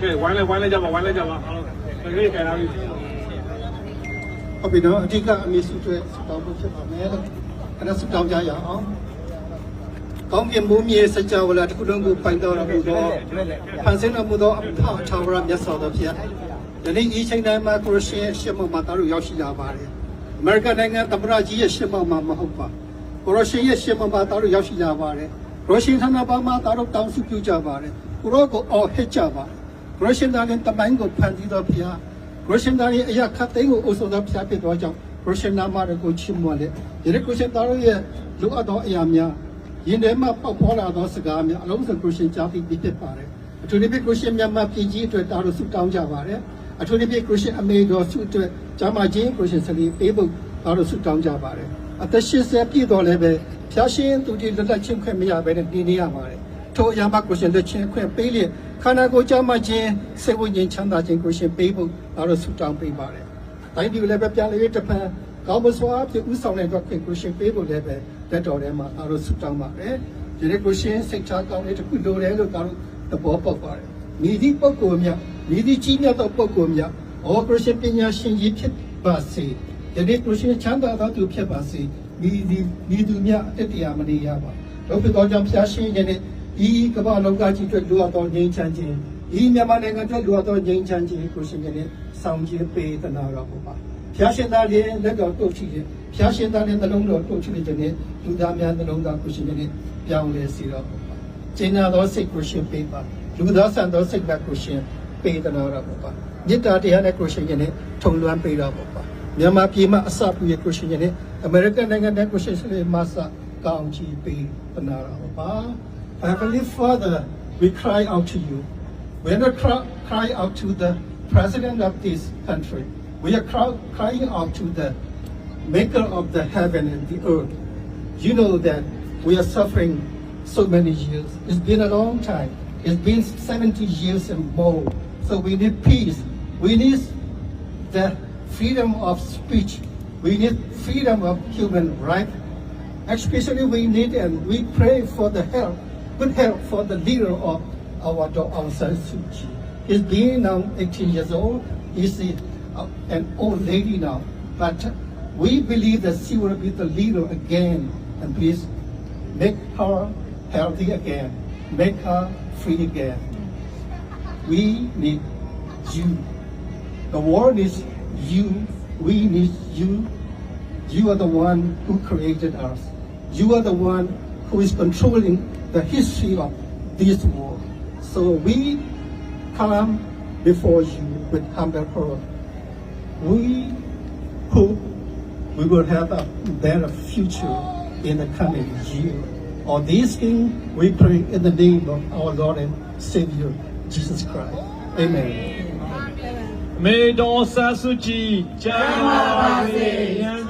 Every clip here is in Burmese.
ကဲဝိုင်းလိုက်ဝိုင်းလိုက်ကြပါဝိုင်းလိုက်ကြပါအားလုံးတကယ်ကြိုင်လာပြီဟုတ်ပြီနော်အဓိကအမေစုတွေစတောင်းဖို့ဖြစ်ပါမယ်လို့အဲ့ဒါစတောင်းကြရအောင်ကောင်းကင်မိုးမြေစကြဝဠာတစ်ခုလုံးကိုပိုင်တော်မူသောဖန်ဆင်းတော်မူသောအဖအထာဝရမြတ်စွာဘုရားဒီနေ့ဤချိန်တိုင်းမှာခရစ်ယာန်ရှစ်မောင်မှာတို့ရောက်ရှိလာပါတယ်အမေရိကန်နိုင်ငံသမ္မတကြီးရဲ့ရှစ်မောင်မှာမဟုတ်ပါခရစ်ယာန်ရဲ့ရှစ်မောင်မှာတို့ရောက်ရှိလာပါတယ်ခရစ်ယာန်ဌာနပါမှာတို့တောင်းစုပြုကြပါတယ်ကိုရောကိုအော်ဟစ်ကြပါတယ် ခရစ်ယာန်သားရင်တမိုင်းကိုဖန်တီးတော်ဘုရားခရစ်ယာန်သားရဲ့အရာခတ်သိမ်းကိုအုပ်စိုးသောဖျားဖြစ်သောကြောင့်ခရစ်ယာန်နာမတော်ကိုချီးမွမ်းတယ်။ဒီနေ့ခရစ်ယာန်သားတို့ရဲ့လူအပ်သောအရာများယင်ထဲမှာပေါက်ဖော်လာသောစကားများအလုံးစုံခရစ်ယာန်ကြားပြီးဖြစ်ပါတယ်။အထူးသဖြင့်ခရစ်ယာန်များမှာပြည်ကြီးအတွက်တာတို့ဆုတောင်းကြပါတယ်။အထူးသဖြင့်ခရစ်ယာန်အမေတော်ဆုအတွက်ဂျာမာချင်းခရစ်ယာန်စလီပေးဖို့တာတို့ဆုတောင်းကြပါတယ်။အသက်80ပြည့်တော်လည်းပဲဖျားရှင်သူကြီးလက်လက်ချင်းခွင့်မရဘဲနဲ့နေနေရပါတယ်။ ထိုအရာမှာကိုရှင်တဲ့ချင်းခွင့်ပေးလျက်ခန္ဓာကိုယ်ကြမှာခြင်းစိတ်ဝိညာဉ်ချမ်းသာခြင်းကိုရှင်ပေးဖို့ဒါတော့ဆုတောင်းပေးပါတယ်။တိုင်းပြည်လည်းပဲပြန်လေတစ်ဖန်ကောင်းမစွာဖြစ်ဥဆောင်တဲ့အတွက်ခွင့်ကိုရှင်ပေးဖို့လည်းပဲလက်တော်ထဲမှာဒါတော့ဆုတောင်းပါတယ်။ဒီနေ့ကိုရှင်စိတ်ချကောင်းတဲ့တစ်ခုလိုတယ်လို့ဒါတော့သဘောပေါက်ပါတယ်။မိသည့်ပုဂ္ဂိုလ်များမိသည့်ကြီးမြတ်သောပုဂ္ဂိုလ်များအော်ကိုရှင်ပညာရှင်ကြီးဖြစ်ပါစေ။ဒီနေ့ကိုရှင်ချမ်းသာသောသူဖြစ်ပါစေ။မိသည့်မိသူများအတ္တရားမနေရပါ။တို့ဖြစ်သောကြောင့်ဖျားရှင်ရဲ့ ဤကမ္ဘာလောကကြီးအတွက်လိုအပ်သောငြိမ်းချမ်းခြင်းဤမြန်မာနိုင်ငံအတွက်လိုအပ်သောငြိမ်းချမ်းခြင်းကိုရှင်ရဲ့ဆောင်ခြင်းပေးသနာတော်မူပါဖျားရှင်သားရဲ့လက်တော်တုတ်ချီတဲ့ဖျားရှင်သားရဲ့နှလုံးတော်တုတ်ချီတဲ့ခြင်းနဲ့လူသားများနှလုံးသားကိုရှင်ရဲ့ပြောင်းလဲစေတော်မူပါကျင့်နာသောစိတ်ကိုရှင်ပေးပါလူသားဆန်သောစိတ်ကိုရှင်ပေးသနာတော်မူပါမေတ္တာတရားနဲ့ကိုရှင်ရဲ့ထုံလွှမ်းပေးတော်မူပါမြန်မာပြည်မှာအစပြုရဲ့ကိုရှင်ရဲ့အမေရိကန်နိုင်ငံနဲ့ကိုရှင်ရဲ့မဆာကောင်းချီးပေးသနာတော်မူပါ Heavenly Father, we cry out to you. We are not cry, cry out to the president of this country. We are cry, crying out to the maker of the heaven and the earth. You know that we are suffering so many years. It's been a long time. It's been 70 years and more. So we need peace. We need the freedom of speech. We need freedom of human rights. Especially we need and we pray for the help, good help for the leader of our Dr. Aung San Suu Kyi. He's being now 18 years old. He's uh, an old lady now. But we believe that she will be the leader again. And please make her healthy again. Make her free again. We need you. The world needs you. We need you. You are the one who created us. You are the one who is controlling the history of this war. So we come before you with humble heart. We hope we will have a better future in the coming year. All these things we pray in the name of our Lord and Savior, Jesus Christ. Amen. May Dawn Sasuki, Jai Ma Ba Se, Yan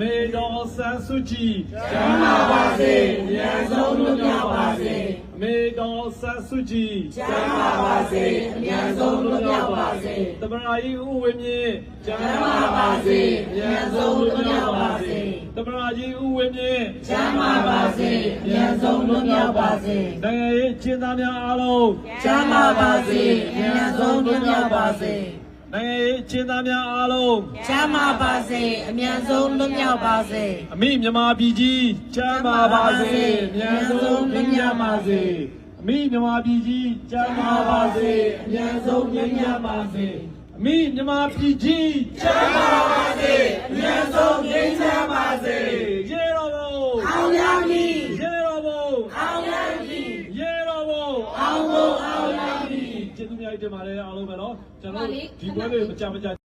မြောက်ပါစေအမေတော်ဆာစုကြည်ကျမ်းပါပါစေဉာဏ်ဆုံးလွတ်မြောက်ပါစေအမေတော်ဆာစုကြည်ကျမ်းပါပါစေဉာဏ်ဆုံးလွတ်မြောက်ပါစေတမရာကြီးဥဝိမြင့်ကျမ်းပါပါစေဉာဏ်ဆုံးလွတ်မြောက်ပါစေတမရာကြီးဥဝိမြင့်ကျမ်းပါပါစေဉာဏ်ဆုံးလွတ်မြောက်ပါစေနိုင်ငံရေးကျင်းသားများအားလုံးကျမ်းမာပါစေဉာဏ်ဆုံးပြမြောက်ပါစေ နိုင်ငံရေးကျင်းသားများအားလုံးကျမ်းမာပါစေအမြန်ဆုံးလွတ်မြောက်ပါစေအမိမြန်မာပြည်ကြီးကျမ်းမာပါစေမြန်ဆုံးပြည့်ညတ်ပါစေအမိမြန်မာပြည်ကြီးကျမ်းမာပါစေမြန်ဆုံးပြည့်ညတ်ပါစေအမိမြန်မာပြည်ကြီးကျမ်းမာပါစေမြန်ဆုံးပြည့်ညတ်ပါစေရေတော်ဘုံ အောင်ရမည် ရေတော်ဘုံ အောင်ရမည် ရေတော်ဘုံ အောင်လို့အောင်ရ များကြီးတင်ပါတယ်အားလုံးပဲနော်ကျွန်တော်တို့ဒီပွဲတွေမကြမကြ